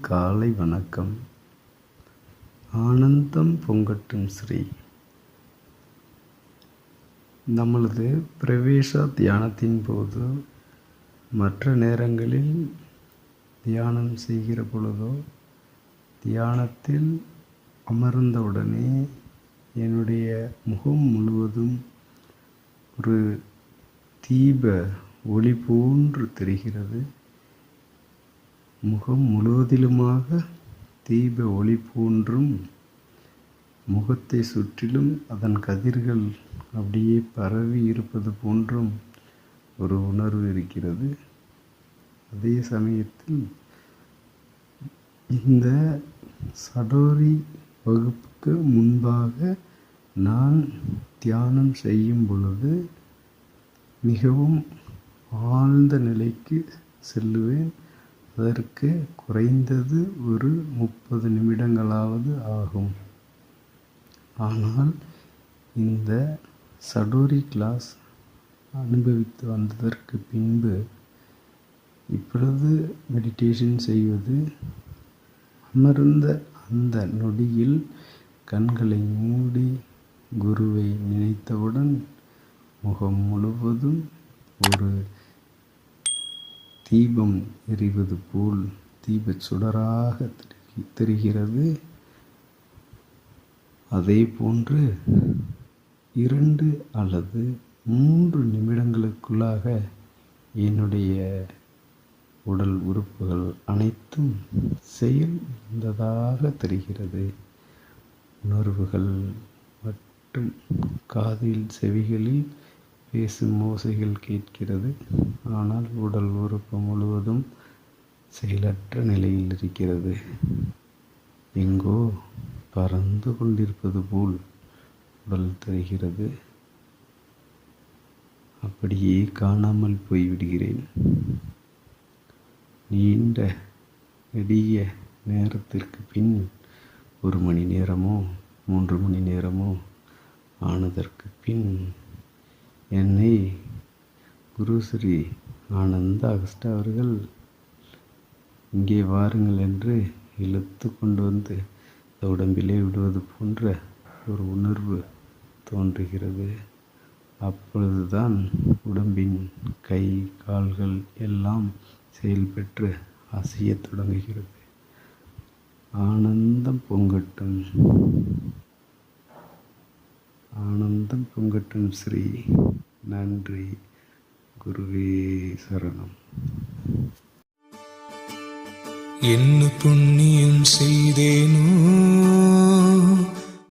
காலை வணக்கம். ஆனந்தம் பொங்கட்டும் ஸ்ரீ. நம்மளது பிரவேச தியானத்தின் போது மற்ற நேரங்களில் தியானம் செய்கிற பொழுதோ தியானத்தில் அமர்ந்தவுடனே என்னுடைய முகம் முழுவதும் ஒரு தீப ஒளி போன்று தெரிகிறது. முகம் முழுவதிலுமாக தீப ஒளி போன்றும் முகத்தை சுற்றிலும் அதன் கதிர்கள் அப்படியே பரவி இருப்பது போன்றும் ஒரு உணர்வு இருக்கிறது. அதே சமயத்தில் இந்த சடோரி வகுப்புக்கு முன்பாக நான் தியானம் செய்யும் பொழுது மிகவும் ஆழ்ந்த நிலைக்கு செல்லுவேன். அதற்கு குறைந்தது ஒரு முப்பது நிமிடங்களாவது ஆகும். ஆனால் இந்த சடோரி கிளாஸ் அனுபவித்து வந்ததற்கு பின்பு இப்பொழுது மெடிடேஷன் செய்வது அமர்ந்த அந்த நொடியில் கண்களை மூடி குருவை நினைத்தவுடன் முகம் முழுவதும் ஒரு தீபம் எரிவது போல் தீபச் சுடராக தெரிகிறது. அதே போன்று இரண்டு அல்லது மூன்று நிமிடங்களுக்குள்ளாக என்னுடைய உடல் உறுப்புகள் அனைத்தும் செயல் இருந்ததாக தெரிகிறது. உணர்வுகள் மற்றும் காதில் செவிகளில் பேசும் ஓசைகள் கேட்கிறது. ஆனால் உடல் உறுப்பு முழுவதும் செயலற்ற நிலையில் இருக்கிறது. எங்கோ பறந்து கொண்டிருப்பது போல் உடல் தெரிகிறது. அப்படியே காணாமல் போய்விடுகிறேன். நீண்ட நெடிய நேரத்திற்கு பின் ஒரு மணி நேரமோ மூன்று மணி நேரமோ ஆனதற்கு பின் என்னை குருஸ்ரீ ஆனந்த அகஸ்டா அவர்கள் இங்கே வாருங்கள் என்று இழுத்து கொண்டு வந்து இந்த உடம்பிலே விடுவது போன்ற ஒரு உணர்வு தோன்றுகிறது. அப்பொழுதுதான் உடம்பின் கை கால்கள் எல்லாம் செயல்பெற்று அசையத் தொடங்குகிறது. ஆனந்தம் பொங்கட்டும். ஆனந்தம் பொங்கட்டும் ஸ்ரீ நன்றி. குருவே சரணம். என்ன புண்ணியம் செய்தேனோ